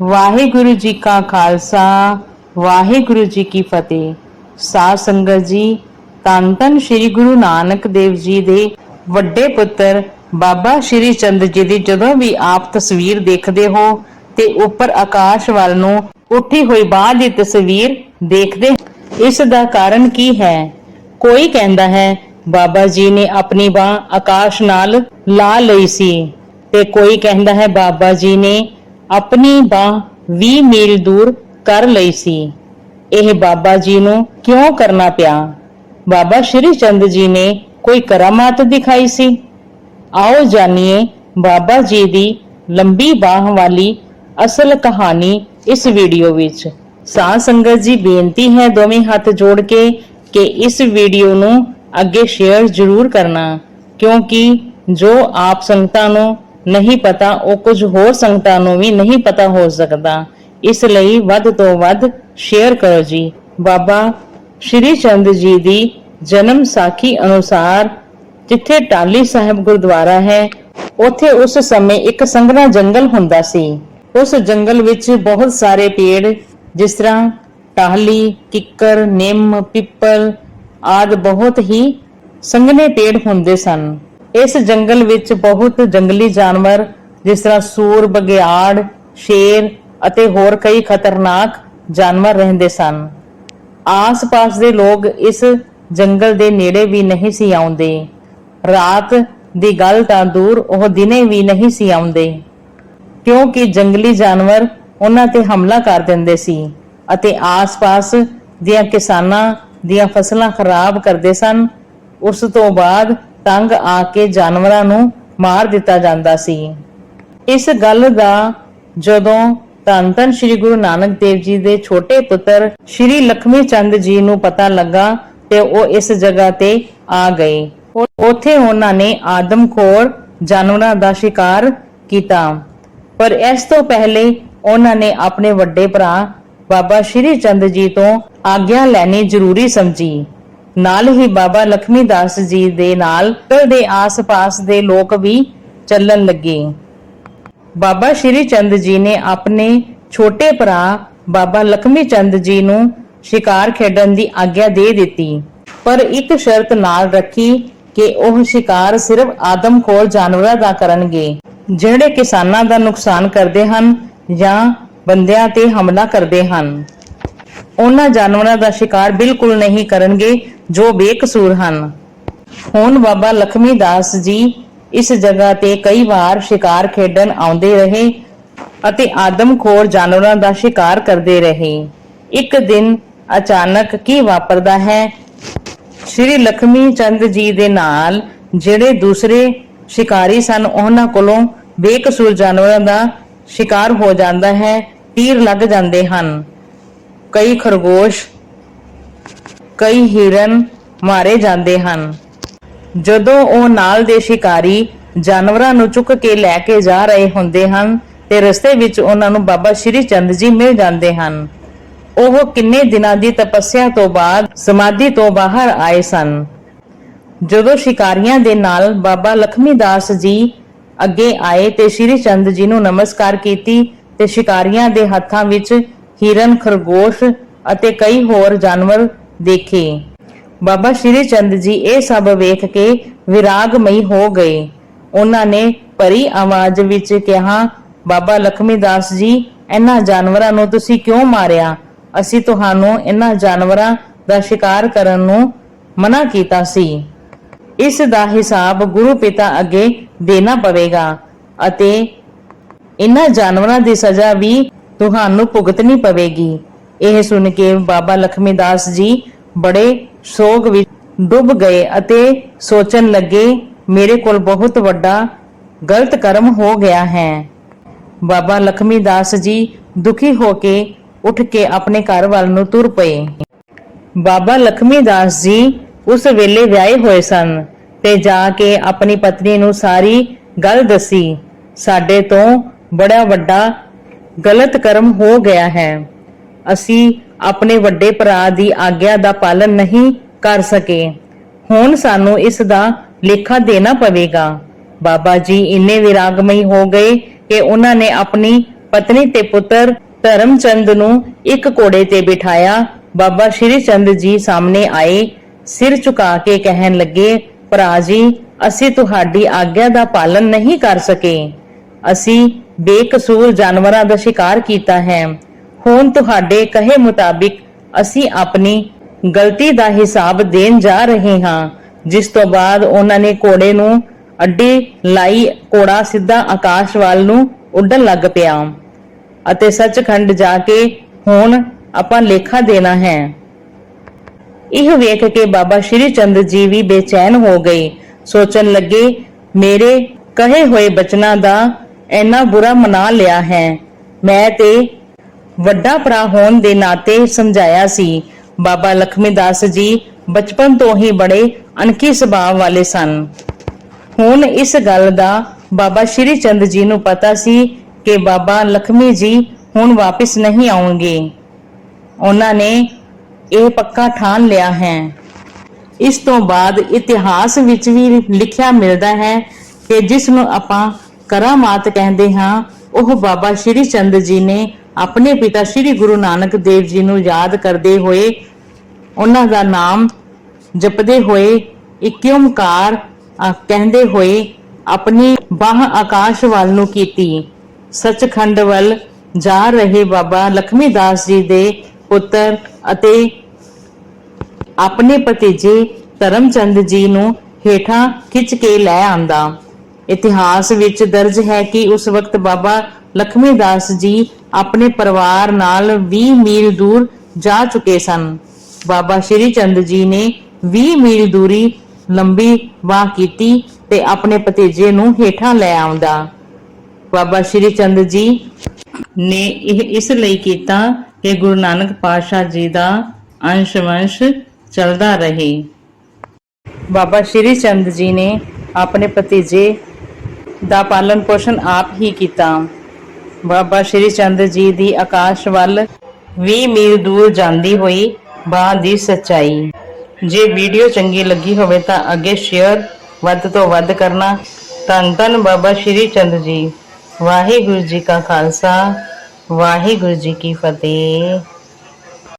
ਵਾਹਿਗੁਰੂ ਜੀ ਕਾ ਖਾਲਸਾ, ਵਾਹਿਗੁਰੂ ਜੀ ਕੀ ਫਤਿਹ। ਸਾਧ ਸੰਗਤ ਜੀ, ਧੰਨ ਧੰਨ ਸ੍ਰੀ ਗੁਰੂ ਨਾਨਕ ਦੇਵ ਜੀ ਦੇ ਵੱਡੇ ਪੁੱਤਰ ਬਾਬਾ ਸ਼੍ਰੀ ਚੰਦ ਜੀ ਦੀ ਜਦੋਂ ਵੀ ਆਪ ਤਸਵੀਰ ਦੇਖਦੇ ਹੋ ਤੇ ਉੱਪਰ ਆਕਾਸ਼ ਵੱਲ ਨੂੰ ਉੱਠੀ ਹੋਈ ਬਾਹ ਦੀ ਤਸਵੀਰ ਦੇਖਦੇ ਇਸ ਦਾ ਕਾਰਨ ਕੀ ਹੈ? ਕੋਈ ਕਹਿੰਦਾ ਹੈ, ਬਾਬਾ ਜੀ ਨੇ ਆਪਣੀ ਬਾਹ ਆਕਾਸ਼ ਨਾਲ ਲਾ ਲਈ ਸੀ ਤੇ ਕੋਈ ਕਹਿੰਦਾ ਹੈ, ਬਾਬਾ ਜੀ ਨੇ ਆਪਣੀ ਬਾਹ 20 ਮੀਲ ਦੂਰ ਕਰ ਲਈ ਸੀ। ਇਹ ਬਾਬਾ ਜੀ ਨੂੰ ਕਿਉਂ ਕਰਨਾ ਪਿਆ? ਬਾਬਾ ਸ਼੍ਰੀ ਚੰਦ ਜੀ ਨੇ ਕੋਈ ਕਰਾਮਾਤ ਦਿਖਾਈ ਸੀ? ਆਓ ਜਾਣੀਏ ਬਾਬਾ ਜੀ ਦੀ ਲੰਬੀ ਬਾਹ ਵਾਲੀ ਅਸਲ ਕਹਾਣੀ ਇਸ ਵੀਡੀਓ ਵਿੱਚ। ਸਾਧ ਸੰਗਤ ਜੀ, ਬੇਨਤੀ ਹੈ ਦੋਵੇਂ ਹੱਥ ਜੋੜ ਕੇ ਕਿ ਇਸ ਵੀਡੀਓ ਨੂੰ ਅੱਗੇ ਸ਼ੇਅਰ ਜ਼ਰੂਰ ਕਰਨਾ, ਕਿਉਂਕਿ ਜੋ ਆਪ ਸੰਗਤਾਂ ਨੂੰ ਨਹੀਂ ਪਤਾ, ਉਹ ਕੁਝ ਹੋਰ ਸੰਗਤਾਂ ਨੂੰ ਵੀ ਨਹੀਂ ਪਤਾ ਹੋ ਸਕਦਾ। ਇਸ ਲਈ ਵੱਧ ਤੋਂ ਵੱਧ ਸ਼ੇਅਰ ਕਰੋ ਜੀ। ਬਾਬਾ ਸ਼੍ਰੀ ਚੰਦ ਜੀ ਦੀ ਜਨਮ ਸਾਖੀ ਅਨੁਸਾਰ ਜਿੱਥੇ ਟਾਲੀ ਸਾਹਿਬ ਗੁਰਦੁਆਰਾ ਹੈ, ਉੱਥੇ ਉਸ ਸਮੇਂ ਇੱਕ ਸੰਘਣਾ ਜੰਗਲ ਹੁੰਦਾ ਸੀ। ਉਸ ਜੰਗਲ ਵਿੱਚ ਬਹੁਤ ਸਾਰੇ ਪੇੜ, ਜਿਸ ਤਰ੍ਹਾਂ ਟਾਹਲੀ, ਕਿੱਕਰ, ਨਿੰਮ, ਪਿੱਪਲ ਆਦਿ ਬਹੁਤ ਹੀ ਸੰਘਣੇ ਪੇੜ ਹੁੰਦੇ ਸਨ। ਇਸ ਜੰਗਲ ਵਿੱਚ ਬਹੁਤ ਜੰਗਲੀ ਜਾਨਵਰ, ਜਿਸ ਤਰ੍ਹਾਂ ਸੂਰ, ਬਗਿਆੜ, ਸ਼ੇਰ ਅਤੇ ਹੋਰ ਕਈ ਖਤਰਨਾਕ ਜਾਨਵਰ ਰਹਿੰਦੇ ਸਨ। ਆਸ-ਪਾਸ ਦੇ ਲੋਕ ਇਸ ਜੰਗਲ ਦੇ ਨੇੜੇ ਵੀ ਨਹੀਂ ਸੀ ਆਉਂਦੇ। ਰਾਤ ਦੀ ਗੱਲ ਤਾਂ ਦੂਰ, ਉਹ ਦਿਨੇ ਵੀ ਨਹੀਂ ਸੀ ਆਉਂਦੇ। ਕਿਉਂਕਿ ਜੰਗਲੀ ਜਾਨਵਰ ਉਹਨਾਂ ਤੇ ਹਮਲਾ ਕਰ ਦਿੰਦੇ ਸੀ ਅਤੇ ਆਸ-ਪਾਸ ਦੀਆਂ ਕਿਸਾਨਾਂ ਦੀਆਂ ਫਸਲਾਂ ਖਰਾਬ ਕਰਦੇ ਸਨ। ਉਸ ਤੋਂ ਬਾਅਦ ਤੰਗ ਆ ਕੇ ਜਾਨਵਰਾਂ ਨੂੰ ਮਾਰ ਦਿੱਤਾ ਜਾਂਦਾ ਸੀ। ਇਸ ਗੱਲ ਦਾ ਜਦੋਂ ਧੰਨ ਧੰਨ ਸ੍ਰੀ ਗੁਰੂ ਨਾਨਕ ਦੇਵ ਜੀ ਦੇ ਛੋਟੇ ਪੁੱਤਰ ਸ੍ਰੀ ਲਖਮੀ ਚੰਦ ਜੀ ਨੂੰ ਪਤਾ ਲੱਗਾ ਤੇ ਉਹ ਇਸ ਜਗ੍ਹਾ ਤੇ ਆ ਗਏ। ਉ- ਉੱਥੇ ਉਹਨਾਂ ਨੇ ਆਦਮਖੋਰ ਜਾਨਵਰਾਂ ਦਾ ਸ਼ਿਕਾਰ ਕੀਤਾ। ਪਰ ਇਸ ਤੋਂ ਪਹਿਲੇ ਉਹਨਾਂ ਨੇ ਆਪਣੇ ਵੱਡੇ ਭਰਾ ਬਾਬਾ ਸ਼੍ਰੀ ਚੰਦ ਜੀ ਤੋਂ ਆਗਿਆ ਲੈਣੀ ਜ਼ਰੂਰੀ ਸਮਝੀ। ਨਾਲ ਹੀ ਬਾਬਾ ਲਖਮੀ ਦਾਸ ਜੀ ਦੇ ਨਾਲ ਦੇ ਆਸ-ਪਾਸ ਦੇ ਲੋਕ ਵੀ ਚੱਲਣ ਲੱਗੇ। ਬਾਬਾ ਸ਼੍ਰੀ ਚੰਦ ਜੀ ਨੇ ਆਪਣੇ ਛੋਟੇ ਭਰਾ ਬਾਬਾ ਲਖਮੀ ਚੰਦ ਜੀ ਨੂੰ ਸ਼ਿਕਾਰ ਖੇਡਣ ਦੀ ਆਗਿਆ ਦੇ ਦਿੱਤੀ। ਪਰ ਇੱਕ ਸ਼ਰਤ ਨਾਲ ਰੱਖੀ ਕਿ ਉਹ ਸ਼ਿਕਾਰ ਸਿਰਫ ਆਦਮਖੋਰ ਜਾਨਵਰਾਂ ਦਾ ਕਰਨਗੇ, ਜਿਹੜੇ ਕਿਸਾਨਾਂ ਦਾ ਨੁਕਸਾਨ ਕਰਦੇ ਹਨ ਜਾਂ ਬੰਦਿਆਂ ਤੇ ਹਮਲਾ ਕਰਦੇ ਹਨ। ਉਹਨਾਂ ਜਾਨਵਰਾਂ ਦਾ ਸ਼ਿਕਾਰ ਬਿਲਕੁਲ ਨਹੀਂ ਕਰਨਗੇ, ਜੋ ਬੇਕਸੂਰ ਹਨ। ਹੁਣ ਬਾਬਾ ਲਖਮੀ ਦਾਸ ਜੀ ਇਸ ਜਗ੍ਹਾ ਤੇ ਕਈ ਵਾਰ ਸ਼ਿਕਾਰ ਖੇਡਣ ਆਉਂਦੇ ਰਹੇ ਅਤੇ ਆਦਮਖੋਰ ਜਾਨਵਰਾਂ ਦਾ ਸ਼ਿਕਾਰ ਕਰਦੇ ਰਹੇ। ਇੱਕ ਦਿਨ ਅਚਾਨਕ ਕੀ ਵਾਪਰਦਾ ਹੈ? ਸ਼੍ਰੀ ਲਖਮੀ ਚੰਦ ਜੀ ਦੇ ਨਾਲ ਜਿਹੜੇ ਦੂਸਰੇ ਸ਼ਿਕਾਰੀ ਸਨ, ਉਹਨਾਂ ਕੋਲੋਂ ਬੇਕਸੂਰ ਜਾਨਵਰਾਂ ਦਾ ਸ਼ਿਕਾਰ ਹੋ ਜਾਂਦਾ ਹੈ, ਤੀਰ ਲੱਗ ਜਾਂਦੇ ਹਨ। ਕਈ ਖਰਗੋਸ਼, ਕਈ ਹਿਰਨ ਮਾਰੇ ਜਾਂਦੇ ਹਨ। ਜਦੋਂ ਉਹ ਨਾਲ ਦੇ ਸ਼ਿਕਾਰੀ ਜਾਨਵਰਾਂ ਨੂੰ ਚੁੱਕ ਕੇ ਲੈ ਕੇ ਜਾ ਰਹੇ ਹੁੰਦੇ ਹਨ, ਤੇ ਰਸਤੇ ਵਿੱਚ ਉਹਨਾਂ ਨੂੰ ਬਾਬਾ ਸ਼੍ਰੀ ਚੰਦ ਜੀ ਮਿਲ ਜਾਂਦੇ ਹਨ। ਉਹ ਕਿੰਨੇ ਦਿਨਾਂ ਦੀ ਤਪੱਸਿਆ ਤੋਂ ਬਾਅਦ ਸਮਾਧੀ ਤੋਂ ਬਾਹਰ ਆਏ ਸਨ। ਜਦੋਂ ਸ਼ਿਕਾਰੀਆਂ ਦੇ ਨਾਲ ਬਾਬਾ ਲਖਮੀ ਦਾਸ ਜੀ ਅੱਗੇ ਆਏ ਤੇ ਸ਼੍ਰੀ ਚੰਦ ਜੀ ਨੂੰ ਨਮਸਕਾਰ ਕੀਤੀ, ਤੇ ਸ਼ਿਕਾਰੀਆਂ ਦੇ ਹੱਥਾਂ ਵਿੱਚ ਹਿਰਨ, ਖਰਗੋਸ਼ ਅਤੇ ਕਈ ਹੋਰ ਜਾਨਵਰ ਦੇਖੇ। ਬਾਬਾ ਸ਼੍ਰੀ ਚੰਦ ਜੀ ਇਹ ਸਭ ਵੇਖ ਕੇ ਵਿਰਾਗਮਈ ਹੋ ਗਏ। ਉਹਨਾਂ ਨੇ ਭਰੀ ਆਵਾਜ਼ ਵਿੱਚ ਕਿਹਾ, ਬਾਬਾ ਲਖਮੀ ਦਾਸ ਜੀ, ਇਹਨਾਂ ਜਾਨਵਰਾਂ ਨੂੰ ਤੁਸੀਂ ਕਿਉਂ ਮਾਰਿਆ? ਅਸੀਂ ਤੁਹਾਨੂੰ ਇਹਨਾਂ ਜਾਨਵਰਾਂ ਦਾ ਸ਼ਿਕਾਰ ਕਰਨ ਨੂੰ ਮਨਾ ਕੀਤਾ ਸੀ। ਇਸ ਦਾ ਹਿਸਾਬ ਗੁਰੂ ਪਿਤਾ ਅੱਗੇ ਦੇਣਾ ਪਵੇਗਾ ਅਤੇ ਇਹਨਾਂ ਜਾਨਵਰਾਂ ਦੀ ਸਜ਼ਾ ਵੀ ਤੁਹਾਨੂੰ ਭੁਗਤਣੀ ਪਵੇਗੀ। ਇਹ ਸੁਣ ਕੇ ਬਾਬਾ ਲਖਮੀ ਜੀ ਬੜੇ ਸੋਗ ਵਿੱਚ ਡੁੱਬ ਗਏ ਅਤੇ ਸੋਚਣ ਲੱਗੇ, ਮੇਰੇ ਕੋਲ ਬਹੁਤ ਵੱਡਾ ਗਲਤ ਕਰਮ ਹੋ ਗਿਆ ਹੈ। ਬਾਬਾ ਲਖਮੀ ਜੀ ਦੁਖੀ ਹੋ ਕੇ ਉੱਠ ਕੇ ਆਪਣੇ ਘਰ ਵੱਲ ਨੂੰ ਤੁਰ ਪਏ। ਬਾਬਾ ਲਖਮੀ ਦਾਸ ਜੀ ਉਸ ਵੇਲੇ ਵਿਆਹੇ ਹੋਏ ਸਨ ਤੇ ਜਾ ਕੇ ਆਪਣੀ ਪਤਨੀ ਨੂੰ ਸਾਰੀ ਗੱਲ ਦੱਸੀ। ਸਾਡੇ ਤੋਂ ਬੜਾ ਵੱਡਾ ਗਲਤ ਕਰਮ ਹੋ ਗਿਆ ਹੈ। ਅਸੀਂ ਆਪਣੇ ਵੱਡੇ ਭਰਾ ਦੀ ਆਗਿਆ ਦਾ ਪਾਲਨ ਨਹੀਂ ਕਰ ਸਕੇ। ਹੁਣ ਸਾਨੂੰ ਇਸ ਦਾ ਲੇਖਾ ਦੇਣਾ ਪਵੇਗਾ। ਬਾਬਾ ਜੀ ਇੰਨੇ ਵਿਰਾਗਮਈ ਹੋ ਗਏ ਕਿ ਉਹਨਾਂ ਨੇ ਆਪਣੀ ਪਤਨੀ ਤੇ ਪੁੱਤਰ ਧਰਮਚੰਦ ਨੂੰ ਇੱਕ ਘੋੜੇ ਤੇ ਬਿਠਾਇਆ। ਬਾਬਾ ਸ਼੍ਰੀ ਚੰਦ ਜੀ ਸਾਹਮਣੇ ਆਏ, ਸਿਰ ਝੁਕਾ ਕੇ ਕਹਿਣ ਲੱਗੇ, ਭਰਾ ਜੀ, ਅਸੀਂ ਤੁਹਾਡੀ ਆਗਿਆ ਦਾ ਪਾਲਨ ਨਹੀਂ ਕਰ ਸਕੇ। ਅਸੀਂ ਬੇਕਸੂਰ ਜਾਨਵਰਾਂ ਦਾ ਸ਼ਿਕਾਰ ਕੀਤਾ ਹੈ। ਹੁਣ ਤੁਹਾਡੇ ਕਹੇ ਮੁਤਾਬਿਕ ਅਸੀਂ ਆਪਣੀ ਗਲਤੀ ਦਾ ਹਿਸਾਬ ਦੇਣ ਜਾ ਰਹੇ ਹਾਂ, ਜਿਸ ਤੋਂ ਬਾਅਦ ਉਹਨਾਂ ਨੇ ਘੋੜੇ ਨੂੰ ਅੱਡੀ ਲਾਈ, ਘੋੜਾ ਸਿੱਧਾ ਆਕਾਸ਼ ਵੱਲ ਨੂੰ ਉੱਡਣ ਲੱਗ ਪਿਆ। ਅਤੇ ਸੱਚਖੰਡ ਜਾ ਕੇ ਹੁਣ ਆਪਾਂ ਲੇਖਾ ਦੇਣਾ ਹੈ। ਇਹ ਵੇਖ ਕੇ ਬਾਬਾ ਸ਼੍ਰੀ ਚੰਦ ਜੀ ਵੀ ਬੇਚੈਨ ਹੋ ਗਏ। ਸੋਚਣ ਲੱਗੇ, ਮੇਰੇ ਕਹੇ ਹੋਏ ਬਚਨਾਂ ਦਾ ਇੰਨਾ ਬੁਰਾ ਮਨਾ ਲਿਆ ਹੈ। ਮੈਂ ਤੇ ਵੱਡਾ ਭਰਾ ਹੋਣ ਦੇ ਨਾਤੇ ਸਮਝਾਇਆ ਸੀ। ਬਾਬਾ ਲਖਮੀ ਦਾਸ ਜੀ ਬਚਪਨ ਤੋਂ ਹੀ ਬੜੇ ਅਣਖੀ ਸੁਭਾਅ ਵਾਲੇ ਸਨ। ਹੁਣ ਇਸ ਗੱਲ ਦਾ ਬਾਬਾ ਸ਼੍ਰੀ ਚੰਦ ਜੀ ਨੂੰ ਪਤਾ ਸੀ ਕਿ ਬਾਬਾ ਲਖਮੀ ਜੀ ਹੁਣ ਵਾਪਸ ਨਹੀਂ ਆਉਣਗੇ। ਉਹਨਾਂ ਨੇ ਇਹ ਪੱਕਾ ਠਾਣ ਲਿਆ ਹੈ। ਇਸ ਤੋਂ ਬਾਅਦ ਇਤਿਹਾਸ ਵਿੱਚ ਵੀ ਲਿਖਿਆ ਮਿਲਦਾ ਹੈ ਕਿ ਜਿਸ ਨੂੰ ਆਪਾਂ ਕਰਾਮਾਤ ਕਹਿੰਦੇ ਹਾਂ ਉਹ ਬਾਬਾ ਸ਼੍ਰੀ ਚੰਦ ਜੀ ਨੇ ਆਪਣੇ ਪਿਤਾ ਸ਼੍ਰੀ ਗੁਰੂ ਨਾਨਕ ਦੇਵ ਜੀ ਨੂੰ ਯਾਦ ਕਰਦੇ ਹੋਏ ਉਹਨਾਂ ਦਾ ਨਾਮ ਜਪਦੇ ਹੋਏ ਇੱਕ ਓਮਕਾਰ ਅਹ, ਕਹਿੰਦੇ ਹੋਏ ਆਪਣੀ ਬਾਹ ਆਕਾਸ਼ ਵੱਲ ਨੂੰ ਕੀਤੀ। ਸੱਚਖੰਡ ਵੱਲ ਜਾ ਰਹੇ ਬਾਬਾ ਲਖਮੀ ਦਾਸ ਜੀ ਦੇ ਪੁੱਤਰ ਅਤੇ ਆਪਣੇ ਭਤੀਜੇ ਧਰਮਚੰਦ ਜੀ ਨੂੰ ਹੇਠਾਂ ਖਿੱਚ ਕੇ ਲੈ ਆਂਦਾ। ਇਤਿਹਾਸ ਵਿੱਚ ਦਰਜ ਹੈ ਕਿ ਉਸ ਵਕਤ ਬਾਬਾ ਲਖਮੀ ਦਾਸ ਜੀ ਆਪਣੇ ਪਰਿਵਾਰ ਨਾਲ 20 ਮੀਲ ਦੂਰ ਜਾ ਚੁੱਕੇ ਸਨ। ਬਾਬਾ ਸ਼੍ਰੀ ਚੰਦ ਜੀ ਨੇ 20 ਮੀਲ ਦੂਰੀ ਲੰਬੀ ਵਾਹ ਕੀਤੀ ਤੇ ਆਪਣੇ ਭਤੀਜੇ ਨੂੰ ਹੇਠਾਂ ਲੈ ਆਉਂਦਾ। ਬਾਬਾ ਸ਼੍ਰੀ ਚੰਦ ਜੀ ਨੇ ਇਹ ਇਸ ਲਈ ਕੀਤਾ ਕਿ ਗੁਰੂ ਨਾਨਕ ਪਾਤਸ਼ਾਹ ਜੀ ਦਾ ਅੰਸ਼ ਵੰਸ਼ ਚੱਲਦਾ ਰਹੇ। ਬਾਬਾ ਸ਼੍ਰੀ ਚੰਦ ਜੀ ਨੇ ਆਪਣੇ ਭਤੀਜੇ ਦਾ ਪਾਲਣ ਪੋਸ਼ਣ ਆਪ ਹੀ ਕੀਤਾ। ਬਾਬਾ ਸ਼੍ਰੀ ਚੰਦ ਜੀ ਦੀ ਆਕਾਸ਼ ਵੱਲ 20 ਮੀਲ ਦੂਰ ਜਾਂਦੀ ਹੋਈ ਬਾਹ ਦੀ ਸਚਾਈ। ਜੇ ਵੀਡੀਓ ਚੰਗੀ ਲੱਗੀ ਹੋਵੇ ਤਾਂ ਅੱਗੇ ਸ਼ੇਅਰ ਵੱਧ ਤੋਂ ਵੱਧ ਕਰਨਾ। ਧੰਨ ਧੰਨ ਬਾਬਾ ਸ਼੍ਰੀ ਚੰਦ ਜੀ। ਵਾਹਿਗੁਰੂ ਜੀ ਕਾ ਖਾਲਸਾ, ਵਾਹਿਗੁਰੂ ਜੀ ਕੀ ਫਤਿਹ।